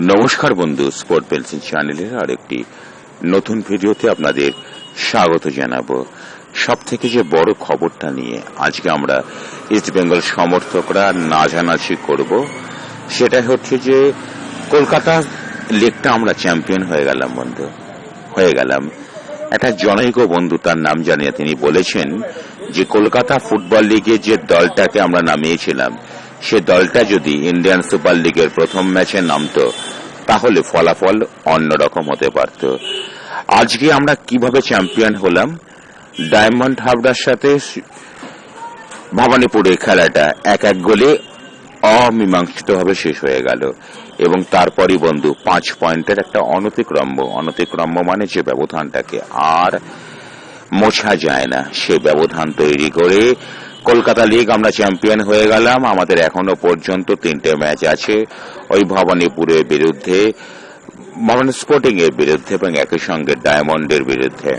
নমস্কার বন্ধু sport pencil চ্যানেলের আরেকটি নতুন ভিডিওতে আপনাদের স্বাগত জানাব। সব থেকে যে বড় খবরটা নিয়ে আজকে আমরা ইস্ট বেঙ্গল সমর্থকরা নাজানাচি করব সেটা হচ্ছে যে কলকাতা লিগটা আমরা চ্যাম্পিয়ন হয়ে গেলাম বন্ধু, হয়ে গেলাম। একটা জনৈক বন্ধু, তার নাম জানিয়ে তিনি বলেছেন যে কলকাতা ফুটবল লিগে যে দলটাকে আমরা নামিয়েছিলাম সে দলটা যদি ইন্ডিয়ান সুপার লিগের প্রথম ম্যাচে নামতো, তাহলে ফলাফল অন্যরকম হতে পারত। আজকে আমরা কীভাবে চ্যাম্পিয়ন হলাম? ডায়মন্ড হাবড়ার সাথে ভবানীপুরের খেলাটা এক এক গোলে অমীমাংসিতভাবে শেষ হয়ে গেল এবং তারপরই বন্ধু পাঁচ পয়েন্টের একটা অনতিক্রম্য অনতিক্রম্য মানে যে ব্যবধানটাকে আর মোছা যায় না। সে ব্যবধান তৈরি করে কলকাতা লিগ আমরা চ্যাম্পিয়ন হয়ে গেলাম। আমাদের এখনও পর্যন্ত তিনটে ম্যাচ আছে। ওই ভবানীপুরের বিরুদ্ধে, ভবানী স্পোর্টিং এর বিরুদ্ধে এবং একই সঙ্গে ডায়মন্ডের বিরুদ্ধে।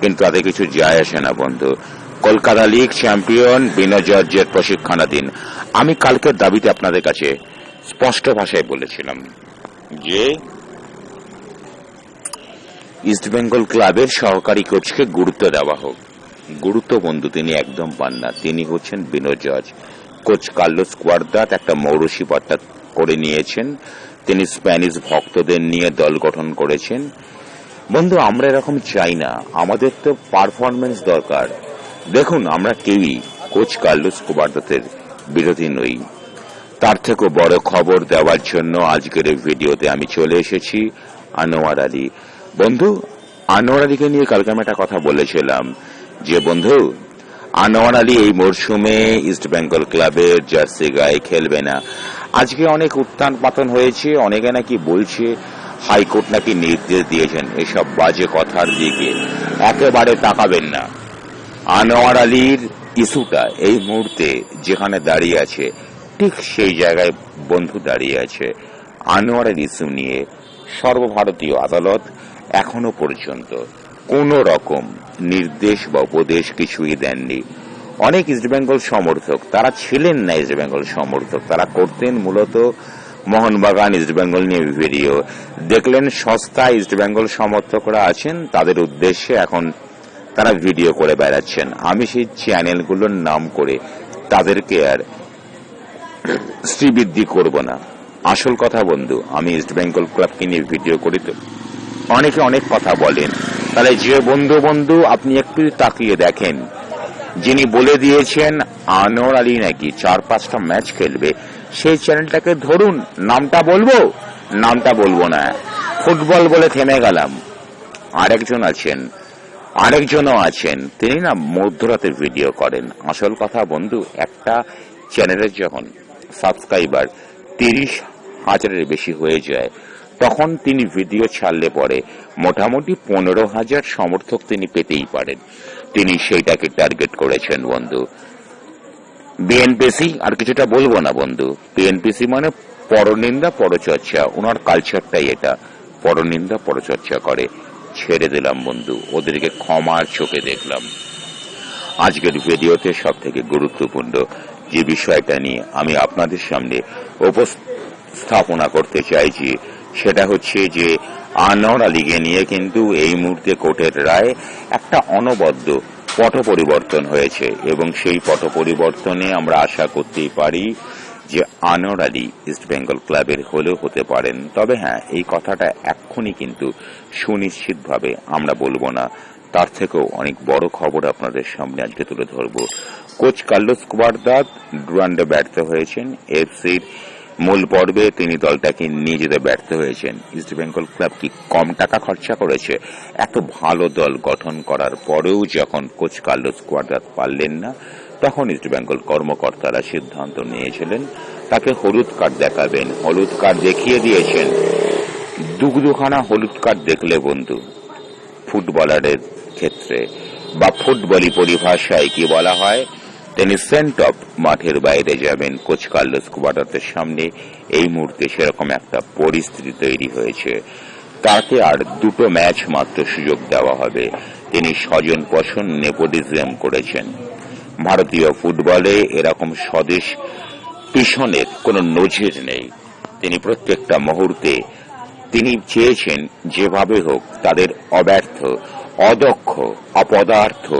কিন্তু তাতে কিছু যায় আসে না, বন্ধু। কলকাতা লিগ চ্যাম্পিয়ন বিনয় জর্জের প্রশিক্ষণাধীন। আমি কালকের দাবিতে আপনাদের কাছে স্পষ্ট ভাষায় বলেছিলাম যে ইস্টবেঙ্গল ক্লাবের সহকারী কোচকে গুরুত্ব দেওয়া হোক। গুরুত্ব বন্ধু তিনি একদম পান না। তিনি হচ্ছেন Binod George coach Carlos Cuadrat একটা মৌরসি পাট্টা করে নিয়েছেন। তিনি স্প্যানিশ ভক্তদের নিয়ে দল গঠন করেছেন। বন্ধু, আমরা এরকম চাই না। আমাদের তো পারফরমেন্স দরকার। দেখুন, আমরা কেউই কোচ কার্লোস কোয়ার্দাতের বিরোধী নই। তার থেকেও বড় খবর দেওয়ার জন্য আজকের এই ভিডিওতে আমি চলে এসেছি আনোয়ার আলী। বন্ধু, আনোয়ার আলীকে নিয়ে কালকে আমি একটা কথা বলেছিলাম। যে বন্ধু, আনোয়ার আলী এই মরশুমে ইস্ট বেঙ্গল ক্লাবের জার্সি গায়ে খেলবে না। আজকে অনেক উত্থান পাতন হয়েছে, অনেকে নাকি বলছে হাইকোর্ট নাকি নির্দেশ দিয়েছেন এসব বাজে কথার দিকে। একেবারে তাকাবেন না। আনোয়ার আলীর ইস্যুটা এই মুহূর্তে যেখানে দাঁড়িয়ে আছে, ঠিক সেই জায়গায় বন্ধু দাঁড়িয়ে আছে আনোয়ারের ইস্যু নিয়ে সর্বভারতীয় আদালত এখনও পর্যন্ত কোন রকম নির্দেশ বা উপদেশ কিছুই দেননি। অনেক ইস্টবেঙ্গল সমর্থক, তারা ছিলেন না ইস্টবেঙ্গল সমর্থক, তারা করতেন মূলত মোহনবাগান ইস্টবেঙ্গল নিয়ে ভিডিও। দেখলেন সস্তা ইস্টবেঙ্গল সমর্থকরা আছেন, তাদের উদ্দেশ্যে এখন তারা ভিডিও করে বেড়াচ্ছেন। আমি সেই চ্যানেলগুলোর নাম করে তাদেরকে আর শ্রীবৃদ্ধি করব না। আসল কথা বন্ধু, আমি ইস্ট বেঙ্গল ক্লাবকে নিয়ে ভিডিও করি তো। অনেকে অনেক কথা বলেন। তাহলে যে বন্ধু বন্ধু আপনি একটু তাকিয়ে দেখেন। যিনি বলে দিয়েছেন, আনোয়ার আলী নাকি চার পাঁচটা ম্যাচ খেলবে, সেই চ্যানেলটাকে ধরুন, নামটা বলব? নামটা বলব না। ফুটবল বলে থেমে গেলাম। আরেকজন আছেন, আরেকজনও আছেন। তিনি না মধ্যরাতে ভিডিও করেন। আসল কথা বন্ধু, একটা চ্যানেলের যখন সাবস্ক্রাইবার তিরিশ হাজারের বেশি হয়ে যায় তখন তিনি ভিডিও ছাড়লে পরে মোটামুটি পনেরো হাজার সমর্থক তিনি পেতেই পারেন। তিনি সেইটাকে টার্গেট করেছেন, বন্ধু। বিএনপিসি আর কিছুটা বলব না, বন্ধু। বিএনপিসি মানে পরনিন্দা, পরচর্চা। ওনার কালচারটাই এটা। পরনিন্দা, পরচর্চা করে। ছেড়ে দিলাম, বন্ধু। ওদেরকে ক্ষমার চোখে দেখলাম। আজকের ভিডিওতে সব থেকে গুরুত্বপূর্ণ যে বিষয়টা নিয়ে আমি আপনাদের সামনে উপস্থাপনা করতে চাইছি সেটা হচ্ছে যে আনোয়ার আলীকে নিয়ে কিন্তু এই মুহূর্তে কোর্টের রায় একটা অনবদ্য পট পরিবর্তন হয়েছে এবং সেই পট পরিবর্তনে আমরা আশা করতেই পারি যে আনোয়ার আলী ইস্ট বেঙ্গল ক্লাবের হলেও হতে পারেন। তবে হ্যাঁ এই কথাটা এক্ষুনি কিন্তু সুনিশ্চিতভাবে আমরা বলব না। তার থেকেও অনেক বড় খবর আপনাদের সামনে আজকে তুলে ধরব। কোচ কার্লোস কুবারদাত ডুরান্ডে ব্যর্থ হয়েছেন। এফসির মূল পর্বে তিনি দলটাকে নিয়ে যেতে ব্যর্থ হয়েছেন। ইস্ট বেঙ্গল ক্লাব কি কম টাকা খরচা করেছে? এত ভালো দল গঠন করার পরেও যখন কোচ কার্লোস কুয়ারদাত পারলেন না, তখন ইস্ট বেঙ্গল কর্মকর্তারা সিদ্ধান্ত নিয়েছিলেন, তাকে হলুদ কার্ড দেখাবেন। হলুদ কার্ড দেখিয়ে দিয়েছেন। দুখ দুখানা হলুদ কার্ড দেখলে বন্ধু, ফুটবলারের ক্ষেত্রে বা ফুটবলি পরিভাষায় কি বলা হয়? তিনি সেন্ট অফ মাঠের বাইরে যাবেন কোচ কার্লোস কুবাটাতের সামনে। এই মুহূর্তে সেরকম একটা পরিস্থিতি তৈরি হয়েছে। তাকে আর দুটো ম্যাচ মাত্র সুযোগ দেওয়া হবে। তিনি স্বজন পোষণ নেপোটিজম করেছেন। ভারতীয় ফুটবলে এরকম স্বদেশ পিছনের কোনো নজির নেই। তিনি প্রত্যেকটা মুহূর্তে তিনি চেয়েছেন যেভাবে হোক তাদের অব্যর্থ, অদক্ষ, অপদার্থ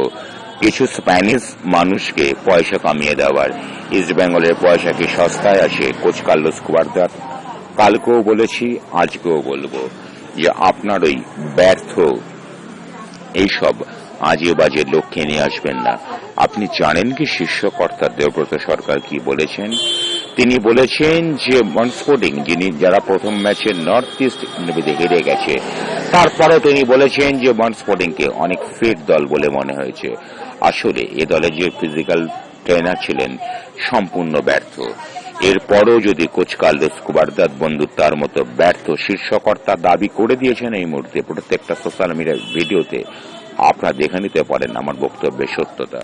কিছু স্প্যানিশ মানুষকে পয়সা কামিয়ে দেওয়ার। ইস্ট বেঙ্গলের পয়সা কি সস্তায় আসে? কোচ কার্লোস কুয়ারদার কালকেও বলেছি, আজকেও বলব যে আপনার ওই ব্যর্থ এইসব আজে বাজে লক্ষ্যে নিয়ে আসবেন না। আপনি জানেন কি শীর্ষকর্তা দেবব্রত সরকার কি বলেছেন? তিনি বলেছেন যে মনস্পোর্টিং যিনি যারা প্রথম ম্যাচে নর্থ ইস্ট নেভিতে হেরে গেছে, তারপরও তিনি বলেছেন যে মনস্পোর্টিংকে অনেক ফিট দল বলে মনে হয়েছে। আসলে, এ দলে যে ফিজিক্যাল ট্রেনার ছিলেন, সম্পূর্ণ ব্যর্থ। এরপরও যদি কোচ কালদেস কুবারদাত বন্ধু তার মতো ব্যর্থ শীর্ষকর্তা দাবি করে দিয়েছেন এই মুহূর্তে, প্রত্যেকটা সোশ্যাল মিডিয়া ভিডিওতে, আপনারা দেখে নিতে পারেন আমার বক্তব্যের সত্যতা।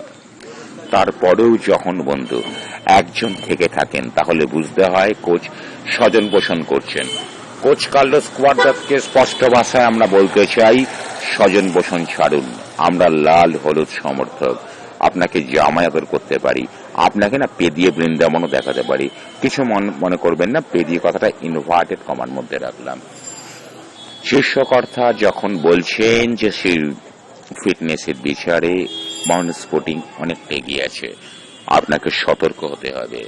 তারপরেও যখন বন্ধু, একজন থেকে থাকেন, তাহলে বুঝতে হয় কোচ স্বজন পোষণ করছেন। কোচ কার্লোস কুয়ারদাতকে স্পষ্ট ভাষায় আমরা বলতে চাই, স্বজন পোষণ ছাড়ুন। আমরা লাল হলুদ সমর্থক। আপনাকে জামায়াতের করতে পারি। আপনাকে না পেদিয়ে বৃন্দাবনও দেখাতে পারি। কিছু মনে করবেন না, পেদিয়ে কথাটা ইনভার্টেড কমার মধ্যে রাখলাম। শীর্ষকর্তা যখন বলছেন যে সেই ফিটনেসের বিচারে মাউন্ট স্পোর্টিং অনেকটা এগিয়ে আছে। আপনাকে সতর্ক হতে হবে।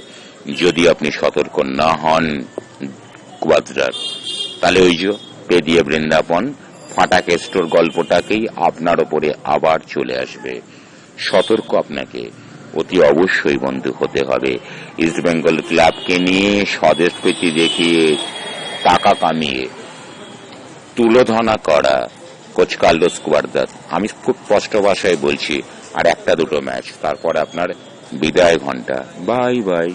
যদি আপনি সতর্ক না হন কুয়াদ্রার তাহলে ওই যে পেদিয়ে বৃন্দাবন ফাটা কেস্টোর গল্পটাকেই আপনার ওপরে আবার চলে আসবে। সতর্ক আপনাকে, অতি অবশ্যই বন্ধু হতে হবে। ইস্ট বেঙ্গল ক্লাবকে নিয়ে স্বদেশ প্রীতি দেখিয়ে টাকা কামিয়ে তুলোধনা করা কোচ কার্লোস কুয়ারদাস আমি খুব স্পষ্ট ভাষায় বলছি আর একটা দুটো ম্যাচ তারপর আপনার বিদায় ঘণ্টা বাই বাই।